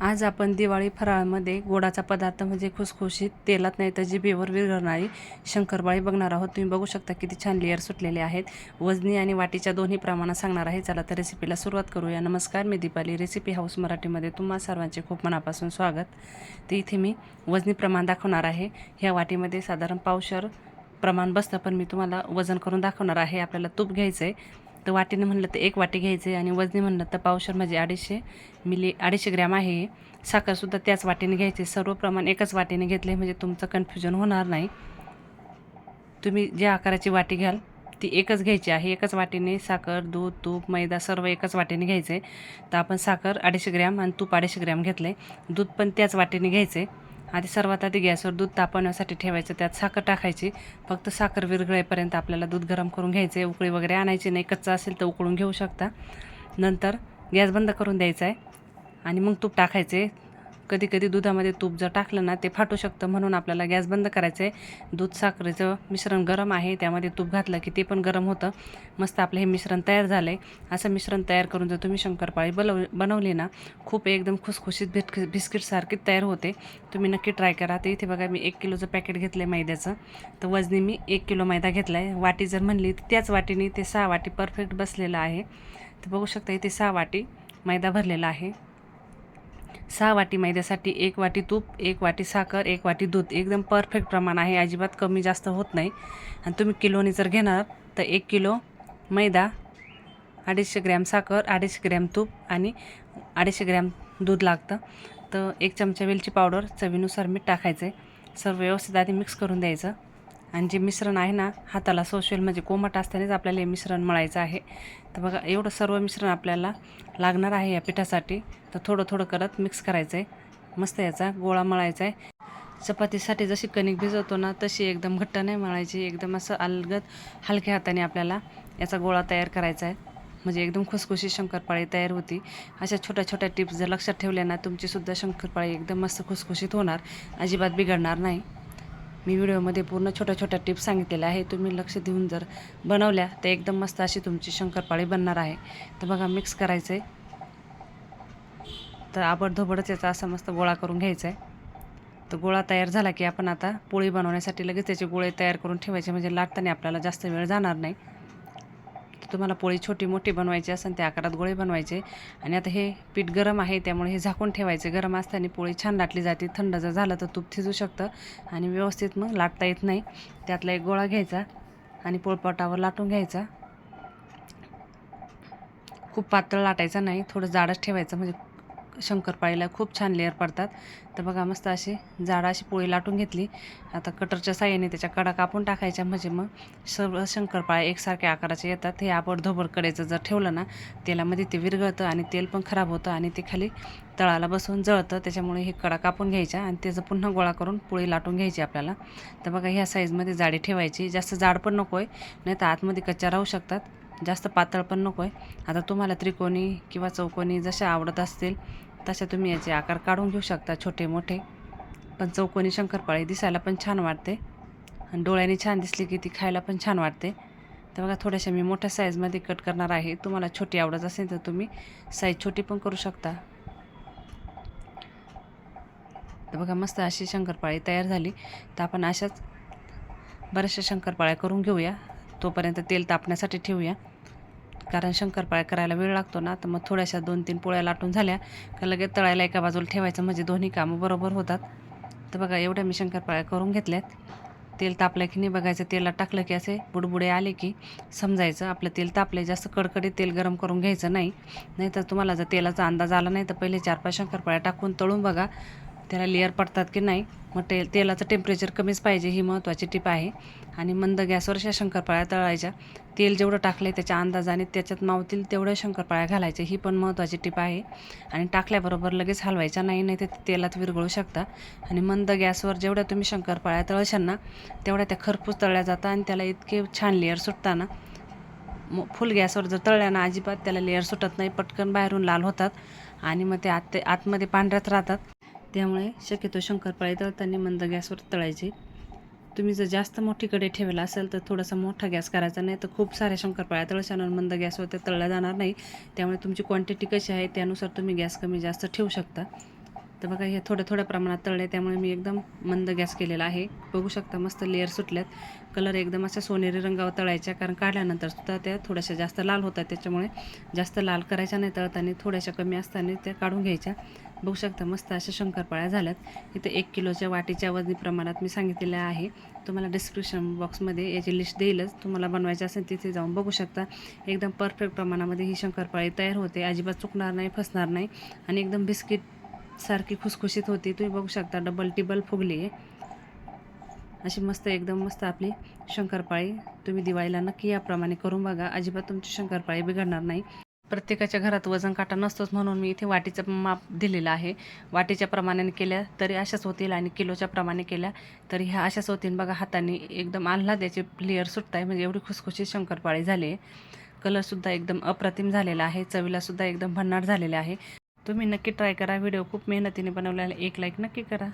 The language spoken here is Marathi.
आज आपण दिवाळी फराळामध्ये गोडाचा पदार्थ म्हणजे खुसखुशीत तेलात नाही तर जिभेवर विरघळणारी शंकरबाळी बघणार आहोत. तुम्ही बघू शकता किती छान लेअर सुटलेले आहेत. वजनी आणि वाटीच्या दोन्ही प्रमाणात सांगणार आहे. चला तर रेसिपीला सुरुवात करूया. नमस्कार मी दीपाली. रेसिपी हाऊस मराठीमध्ये तुम्हा सर्वांचे खूप मनापासून स्वागत. तर इथे मी वजनी प्रमाण दाखवणार आहे. ह्या वाटीमध्ये साधारण पावशर प्रमाण बसतं पण मी तुम्हाला वजन करून दाखवणार आहे. आपल्याला तूप घ्यायचं आहे तर वाटीने म्हणलं तर एक वाटी घ्यायचे आणि वजनी म्हणलं तर पावशर म्हणजे अडीचशे मिली अडीचशे ग्रॅम आहे. साखरसुद्धा त्याच वाटीने घ्यायचे. सर्व प्रमाण एकच वाटीने घेतले म्हणजे तुमचं कन्फ्युजन होणार नाही. तुम्ही ज्या आकाराची वाटी घ्याल ती एकच घ्यायची आहे. एकच वाटीने साखर दूध तूप मैदा सर्व एकच वाटीने घ्यायचे. तर आपण साखर अडीचशे ग्रॅम आणि तूप अडीचशे ग्रॅम घेतले. दूध पण त्याच वाटीने घ्यायचे. आधी सर्वात आधी गॅसवर दूध तापवण्यासाठी ठेवायचं त्यात साखर टाकायची. फक्त साखर विरघळेपर्यंत आपल्याला दूध गरम करून घ्यायचं आहे उकळी वगैरे आणायची नाही. कच्चा असेल तर उकळून घेऊ शकता. नंतर गॅस बंद करून द्यायचा आहे आणि मग तूप टाकायचे कधी कधी दुधामध्ये तूप जर टाकलं ना ते फाटू शकतं म्हणून आपल्याला गॅस बंद करायचं आहे दूध साखरेचं मिश्रण गरम आहे त्यामध्ये तूप घातलं की ते पण गरम होतं. मस्त आपलं हे मिश्रण तयार झालं आहे असं मिश्रण तयार करून जर तुम्ही शंकरपाळी बनव बनवली ना खूप एकदम खुसखुशीत बिस्क बिस्किटसारखी तयार होते. तुम्ही नक्की ट्राय करा. तर इथे बघा मी एक किलोचं पॅकेट घेतलं आहे मैद्याचं. तर वजनी मी एक किलो मैदा घेतला आहे वाटी जर म्हणली तर त्याच वाटीने ते सहा वाटी परफेक्ट बसलेलं आहे. तर बघू शकता इथे सहा वाटी मैदा भरलेला आहे. सहा वाटी मैद्यासाठी एक वाटी तूप एक वाटी साखर एक वाटी दूध. एकदम परफेक्ट प्रमाण आहे. अजिबात कमी जास्त होत नाही. आणि तुम्ही किलोनी जर घेणार तर एक किलो मैदा अडीचशे ग्रॅम साखर अडीचशे ग्रॅम तूप आणि अडीचशे ग्रॅम दूध लागतं. तर एक चमचा वेलची पावडर चवीनुसार मीठ टाकायचं आहे सर्व व्यवस्थित आधी मिक्स करून द्यायचं. आणि जे मिश्रण आहे ना हाताला सोशल म्हणजे कोमट असतानाच आपल्याला हे मिश्रण मळायचं आहे. तर बघा एवढं सर्व मिश्रण आपल्याला लागणार आहे या पिठासाठी. तर थोडं थोडं करत मिक्स करायचं आहे मस्त याचा गोळा मळायचा आहे चपातीसाठी जशी कणिक भिजवतो ना तशी एकदम घट्ट नाही मळायची. एकदम असं अलगद हलक्या हाताने आपल्याला याचा गोळा तयार करायचा आहे म्हणजे एकदम खुसखुशी शंकरपाळी तयार होती. अशा छोट्या छोट्या टिप्स जर लक्षात ठेवल्या ना तुमचीसुद्धा शंकरपाळी एकदम मस्त खुसखुशीत होणार. अजिबात बिघडणार नाही. मी व्हिडिओमध्ये पूर्ण छोट्या छोट्या टिप्स सांगितलेल्या आहे तुम्ही लक्ष देऊन जर बनवल्या तर एकदम मस्त अशी तुमची शंकरपाळी बनणार आहे. तर बघा मिक्स करायचं आहे तर आबडधोबडच याचा असा मस्त गोळा करून घ्यायचा आहे तर गोळा तयार झाला की आपण आता पोळी बनवण्यासाठी लगेच त्याचे गोळे तयार करून ठेवायचे. म्हणजे लाटताना आपल्याला जास्त वेळ जाणार नाही. तुम्हाला पोळी छोटी मोठी बनवायची असेल त्या आकारात गोळे बनवायचे. आणि आता हे पीठ गरम आहे त्यामुळे हे झाकून ठेवायचे. गरम असताना पोळी छान लाटली जाते. थंड जर झालं तर तूप थिजू शकतं आणि व्यवस्थित मग लाटता येत नाही. त्यातला एक गोळा घ्यायचा आणि पोळपाटावर लाटून घ्यायचा. खूप पातळ लाटायचा नाही. थोडं जाडच ठेवायचं म्हणजे शंकरपाळीला खूप छान लेअर पडतात. तर बघा मस्त अशी जाडं अशी पोळी लाटून घेतली. आता कटरच्या साह्याने त्याच्या कडा कापून टाकायच्या म्हणजे मग सर्व शंकरपाळ्या एकसारख्या आकाराचे येतात. हे आपण धोबड कडेचं जर ठेवलं ना तेलामध्ये ते विरघळतं आणि तेल पण खराब होतं आणि ते खाली तळाला बसून जळतं. त्याच्यामुळे हे कडा कापून घ्यायच्या आणि त्याचं पुन्हा गोळा करून पोळी लाटून घ्यायची आपल्याला. तर बघा ह्या साईजमध्ये जाडी ठेवायची. जास्त जाड पण नको आहे नाही तर आतमध्ये कच्च्या राहू शकतात. जास्त पातळ पण नको आहे आता तुम्हाला त्रिकोणी किंवा चौकोनी जशा आवडत असतील तशा तुम्ही याचे आकार काढून घेऊ शकता छोटे मोठे. पण चौकोनी शंकरपाळी दिसायला पण छान वाटते. आणि डोळ्याने छान दिसली की ती खायला पण छान वाटते. तर बघा थोड्याशा मी मोठ्या साईजमध्ये कट करणार आहे. तुम्हाला छोटी आवडत असेल तर तुम्ही साईज छोटी पण करू शकता. तर बघा मस्त अशी शंकरपाळी तयार झाली. तर आपण अशाच बऱ्याचशा शंकरपाळ्या करून घेऊया. तोपर्यंत तेल तापण्यासाठी ठेवूया. कारण शंकरपाळ्या करायला वेळ लागतो ना तर मग थोड्याशा दोन तीन पोळ्या लाटून झाल्या का लगेच तळायला एका बाजूला ठेवायचं म्हणजे दोन्ही कामं बरोबर होतात. तर बघा एवढ्या मी शंकरपाळ्या करून घेतल्यात. तेल तापलं की नाही बघायचं तेलात टाकलं की असे बुडबुडे आले की समजायचं. आपलं तेल तापले जास्त कडकडीत तेल गरम करून घ्यायचं नाही. नाहीतर तुम्हाला जर तेलाचा अंदाज आला नाही तर पहिले चार पाच शंकरपाळ्या टाकून तळून बघा. त्याला लेअर पडतात की नाही मग ते तेलाचं टेम्परेचर कमीच पाहिजे ही महत्त्वाची टीप आहे. आणि मंद गॅसवर अशा शंकरपाळ्या तळायच्या. तेल जेवढं टाकलं आहे त्याच्या अंदाजाने त्याच्यात मावतील तेवढ्या शंकरपाळ्या घालायच्या ही पण महत्त्वाची टीप आहे. आणि टाकल्याबरोबर लगेच हलवायच्या नाही नाही तर तेलात विरघळू शकता. आणि मंद गॅसवर जेवढ्या तुम्ही शंकरपाळ्या तळशाल ना तेवढ्या त्या खरपूस तळल्या जातात आणि त्याला इतके छान लेअर सुटताना. मग फुल गॅसवर जर तळल्या ना अजिबात त्याला लेअर सुटत नाही पटकन बाहेरून लाल होतात. आणि मग ते आत आतमध्ये पांढऱ्यात राहतात. त्यामुळे शक्यतो शंकरपाळी तळताना मंद गॅसवर तळायची. तुम्ही जर जास्त मोठी कढई ठेवला असेल तर थोडासा मोठा गॅस करायचा नाही तर खूप साऱ्या शंकरपाळ्या तळशानं मंद गॅसवर ते तळल्या जाणार नाही. त्यामुळे तुमची क्वांटिटी कशी आहे त्यानुसार तुम्ही गॅस कमी जास्त ठेवू शकता. तर बघा हे थोड्या थोड्या प्रमाणात तळले त्यामुळे मी एकदम मंद गॅस केलेला आहे. बघू शकता मस्त लेअर सुटल्यात. कलर एकदम अशा सोनेरी रंगावर तळायच्या कारण काढल्यानंतर सुद्धा त्या थोड्याशा जास्त लाल होतात. त्याच्यामुळे जास्त लाल करायच्या नाही तळताना थोड्याशा कमी असताना त्या काढून घ्यायच्या. बघू शकता मस्त अशा शंकरपाळ्या झाल्यात. इथे एक किलोच्या वाटीच्या वजनी प्रमाणात मी सांगितलेलं आहे. तुम्हाला डिस्क्रिप्शन बॉक्समध्ये याची लिस्ट देईलच. तुम्हाला बनवायची असेल तिथे जाऊन बघू शकता. एकदम परफेक्ट प्रमाणामध्ये ही शंकरपाळी तयार होते. अजिबात चुकणार नाही फसणार नाही. आणि एकदम बिस्किट सारखी खुसखुशीत होती. तुम्ही बघू शकता डबल टिबल फुगली आहे. अशी मस्त एकदम मस्त आपली शंकरपाळी तुम्ही दिवाळीला नक्की याप्रमाणे करून बघा. अजिबात तुमची शंकरपाळी बिघडणार नाही. प्रत्येकाच्या घरात वजन काटा नसतोच म्हणून मी इथे वाटीचं माप दिलेलं आहे. वाटीच्या प्रमाणाने केल्या तरी अशाच होतील आणि किलोच्या प्रमाणे केल्या तरी ह्या अशाच होतील. बघा हाताने एकदम आल्हाद्याचे लेअर सुटत आहे म्हणजे एवढी खुसखुशी शंकरपाळी झाली. आहे कलरसुद्धा एकदम अप्रतिम झालेला आहे. चवीलासुद्धा एकदम भन्नाट झालेला आहे. तुम्ही नक्की ट्राय करा. व्हिडिओ खूप मेहनतीने बनवलेला एक लाईक नक्की करा.